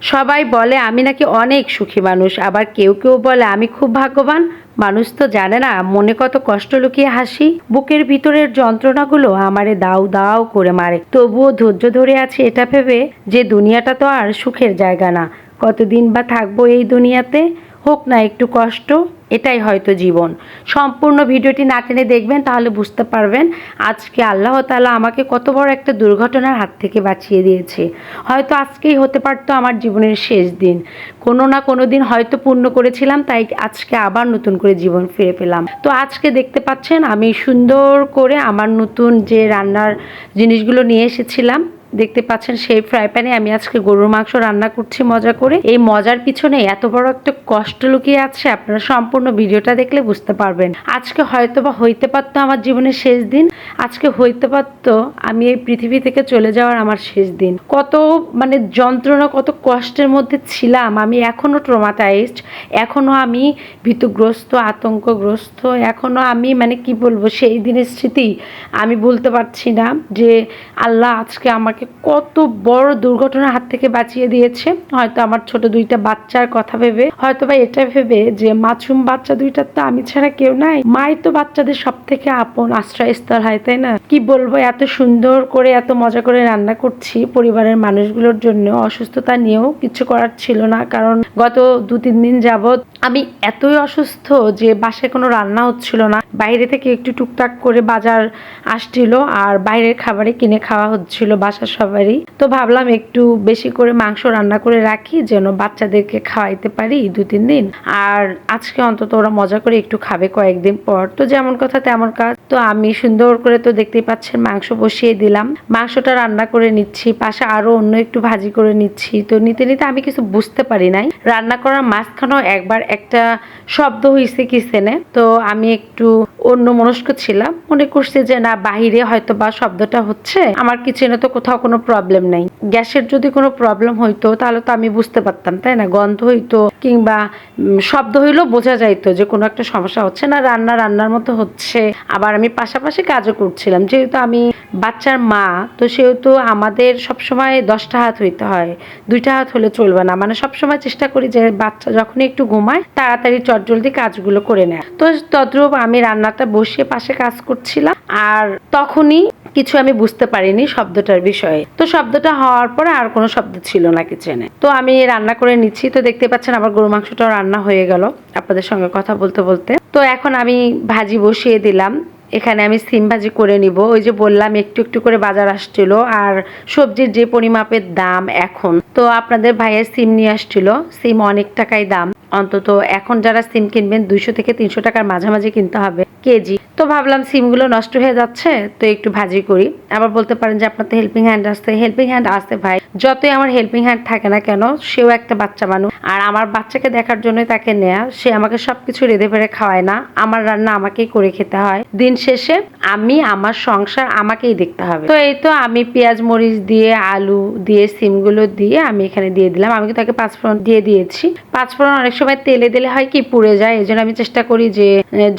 সবাই বলে, আমি নাকি অনেক সুখী মানুষ। আবার কেউ কেউ বলে, আমি খুব ভাগ্যবান। মানুষ তো জানে না, মনে কত কষ্ট লুকিয়ে হাসি। বুকের ভিতরের যন্ত্রণাগুলো আমারে দাও দাও করে মারে। তবুও ধৈর্য ধরে আছে, এটা ভেবে যে দুনিয়াটা তো আর সুখের জায়গা না। কতদিন বা থাকব এই দুনিয়াতে? হোক না একটু কষ্ট, এটাই হয়তো জীবন। সম্পূর্ণ ভিডিওটি না টেনে দেখবেন তাহলে বুঝতে পারবেন আজকে আল্লাহ তাআলা আমাকে কত বড় একটা দুর্ঘটনার হাত থেকে বাঁচিয়ে দিয়েছে। হয়তো আজকেই হতে পারতো আমার জীবনের শেষ দিন। কোনো না কোনো দিন হয়তো পূর্ণ করেছিলাম, তাই আজকে আবার নতুন করে জীবন ফিরে পেলাম। তো আজকে দেখতে পাচ্ছেন আমি সুন্দর করে আমার নতুন যে রান্নার জিনিসগুলো নিয়ে এসেছিলাম দেখতে পাচ্ছেন সেই ফ্রাই প্যানে আমি আজকে গরুর মাংস রান্না করছি, মজা করে। এই মজার পিছনে এত বড় একটা কষ্ট লুকিয়ে আছে, আপনারা সম্পূর্ণ ভিডিওটা দেখলে বুঝতে পারবেন। আজকে হয়তো বা হইতে পারতো আমার জীবনের শেষ দিন, আজকে হইতে পারতো আমি এই পৃথিবী থেকে চলে যাওয়ার আমার শেষ দিন। কত মানে যন্ত্রণা, কত কষ্টের মধ্যে ছিলাম, আমি এখনও ট্রমাটাইজড এখনও আমি ভীতগ্রস্ত, আতঙ্কগ্রস্ত, এখনও আমি মানে কি বলব, সেই দিনের স্মৃতি আমি বলতে পারছি না যে আল্লাহ আজকে আমাকে কত বড় দুর্ঘটনার হাত থেকে বাঁচিয়ে দিয়েছে। হয়তো আমার ছোট দুইটা বাচ্চার কথা ভেবে, হয়তো বা এটা ভেবে যে মাছুম বাচ্চা দুইটার তো আমি ছাড়া কেউ নাই। মাই তো বাচ্চাদের সব থেকে আপন আশ্রয়স্থল হয়, তাই না? কি বলব, এত সুন্দর করে, এত মজা করে রান্না করছি পরিবারের মানুষগুলোর জন্য। অসুস্থতা নিয়েও কিছু করার ছিল না, কারণ গত দু তিন দিন যাবৎ আমি এতই অসুস্থ যে বাসায় কোনো রান্না হচ্ছিল না। বাইরে থেকে একটু টুকটাক করে বাজার আসছিল আর বাইরের খাবারে কিনে খাওয়া হচ্ছিল বাসার সবারই। তো ভাবলাম একটু বেশি করে মাংস রান্না করে রাখি যেন বাচ্চাদেরকে খাওয়াইতে পারি দু তিন দিন। আর আজকে অন্তত ওরা মজা করে একটু খাবে কয়েকদিন পর। তো যেমন কথা তেমন কাজ। তো আমি সুন্দর করে তো দেখতেই পাচ্ছেন মাংস বসিয়ে দিলাম। মাংসটা রান্না করে নিচ্ছি, পাশে আরও অন্য একটু ভাজি করে নিচ্ছি। তো নিতে নিতে আমি কিছু বুঝতে পারি নাই। রান্না করার মাঝখানেও একবার একটা শব্দ হয়েছে কিসেনে তো আমি একটু অন্য মনস্ক ছিলাম, মনে করছি যে না, বাহিরে হয়তো বা শব্দটা হচ্ছে। আমার কিচেনে তো কোথাও কোনো প্রবলেম নাই। গ্যাসের যদি কোনো প্রবলেম হইতো, তাহলে তো আমি বুঝতে পারতাম, তাই না? গন্ধ হইতো, কিংবা শব্দ হইলেও বোঝা যাইতো যে কোনো একটা সমস্যা হচ্ছে না, রান্না রান্নার মতো হচ্ছে। আবার আমি পাশাপাশি কাজও করছিলাম, যেহেতু আমি বাচ্চার মা, তো সেহেতু আমাদের সবসময় দশটা হাত হইতে হয়। দুইটা হাত হলে চলবে না। মানে সবসময় চেষ্টা করি যে বাচ্চা যখনই একটু ঘুমায়, তাড়াতাড়ি চটজলদি কাজগুলো করে নেয়। তো তদ্রূপ আমি রান্নাটা বসিয়ে পাশে কাজ করছিলাম, আর তখনই কিছু আমি বুঝতে পারিনি শব্দটার বিষয়ে। তো শব্দটা হওয়ার পরে আর কোনো শব্দ ছিল না কিচেনে। তো আমি রান্না করে নিচ্ছি, তো দেখতে পাচ্ছেন আমার গরু মাংসটাও রান্না হয়ে গেল আপনাদের সঙ্গে কথা বলতে বলতে। তো এখন আমি ভাজি বসিয়ে দিলাম, এখানে আমি সিম ভাজি করে নিব। ওই যে বললাম, একটু একটু করে বাজার আসছিল, আর সবজির যে পরিমাপের দাম এখন। তো আপনাদের ভাইয়ের সিম নিয়ে আসছিল, সিম অনেক টাকাই দাম। অন্তত এখন যারা সিম কিনবেন দুইশো থেকে তিনশো টাকার মাঝামাঝি কিনতে হবে। কেজি। তো ভাবলাম সিমগুলো নষ্ট হয়ে যাচ্ছে, তো একটু ভাজি করি। আবার বলতে পারেন যে আপনার তো হেল্পিং হ্যান্ড আসতে হেল্পিং হ্যান্ড আসতে ভাই, যতই আমার হেল্পিং হ্যান্ড থাকে না কেন, সেও একটা বাচ্চা মানুষ। আর আমার বাচ্চাকে দেখার জন্যই তাকে নেয়া, সে আমাকে সবকিছু রেঁধে ফেড়ে খাওয়ায় না, আমার রান্না আমাকেই করে খেতে হয়। দিন শেষে আমি, আমার সংসার আমাকেই দেখতে হবে। তো এই তো আমি পেঁয়াজ, মরিচ দিয়ে, আলু দিয়ে, সিমগুলো দিয়ে আমি এখানে দিয়ে দিলাম। আমি তাকে পাঁচফোড়ন দিয়ে দিয়েছি। পাঁচফোড়ন অনেক সময় তেলে দিলে হয় কি, পুড়ে যায়। এই আমি চেষ্টা করি যে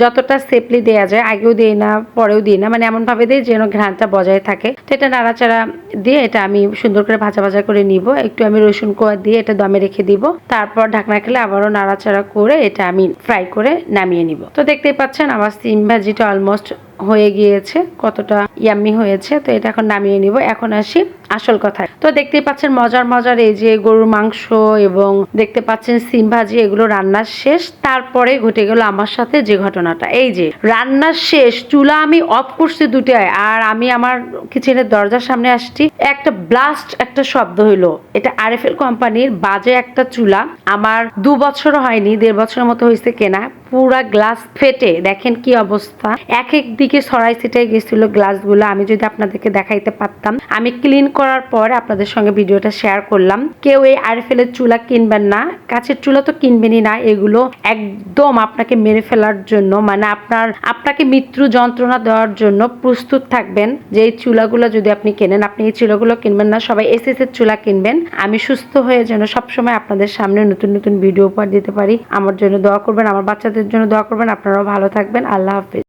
যতটা সেফলি দেওয়া যায় আগেও দিই না, পরেও দিই না। মানে এমন ভাবে দিই যেন ঘ্রাণটা বজায় থাকে। তো এটা নাড়াচাড়া দিয়ে এটা আমি সুন্দর করে ভাজা ভাজা করে নিব। একটু আমি রসুন কোয়া দিয়ে এটা দমে রেখে দিব। তারপর ঢাকনা খেলে আবারও নাড়াচাড়া করে এটা আমি ফ্রাই করে নামিয়ে নিব। তো দেখতেই পাচ্ছেন, আমার সিম ভাজিটা অলমোস্ট হয়ে গিয়েছে, কতটা ইয়াম্মি হয়েছে, তো এটা এখন নামিয়ে নিব। এখন আসি আসল কথায়। তো দেখতেই পাচ্ছেন মজার মজার এই যে গরুর মাংস এবং দেখতে পাচ্ছেন সিম ভাজি, এগুলো রান্নার শেষ। তারপরে ঘটে গেল আমার সাথে যে ঘটনাটা। এই যে রান্নার শেষ, চুলা আমি অফ করছি দুটায় আর আমি আমার কিচেনের দরজার সামনে আসছি। একটা ব্লাস্ট একটা শব্দ হইল। এটা আরএফএল কোম্পানির বাজে একটা চুলা। আমার দু বছর হয়নি, দেড় বছরের মতো হয়েছে কেনা। পুরা গ্লাস ফেটে, দেখেন কি অবস্থা। এক এক দিকে সরাই ছিটাই গেছিল গ্লাসগুলো, আমি যদি আপনাদেরকে দেখাইতে পারতাম। আমি ক্লিন করার পর আপনাদের সঙ্গে ভিডিওটা শেয়ার করলাম। কেউ এই আরএফএল এর চুলা কিনবেন না কাছের চুলা তো কিনবেনই না, এগুলো একদম আপনাকে মেরে ফেলার জন্য মানে আপনার, আপনাকে মৃত্যু যন্ত্রণা দেওয়ার জন্য প্রস্তুত থাকবেন যে এই চুলাগুলো যদি আপনি কেনেন, আপনি এই চুলাগুলো কিনবেন না, সবাই এস এস এর চুলা কিনবেন। আমি সুস্থ হয়ে যেন সবসময় আপনাদের সামনে নতুন নতুন ভিডিও উপহার দিতে পারি। আমার জন্য দোয়া করবেন, আমার বাচ্চাদের জন্য দোয়া করবেন। আপনারাও ভালো থাকবেন। আল্লাহ হাফিজ।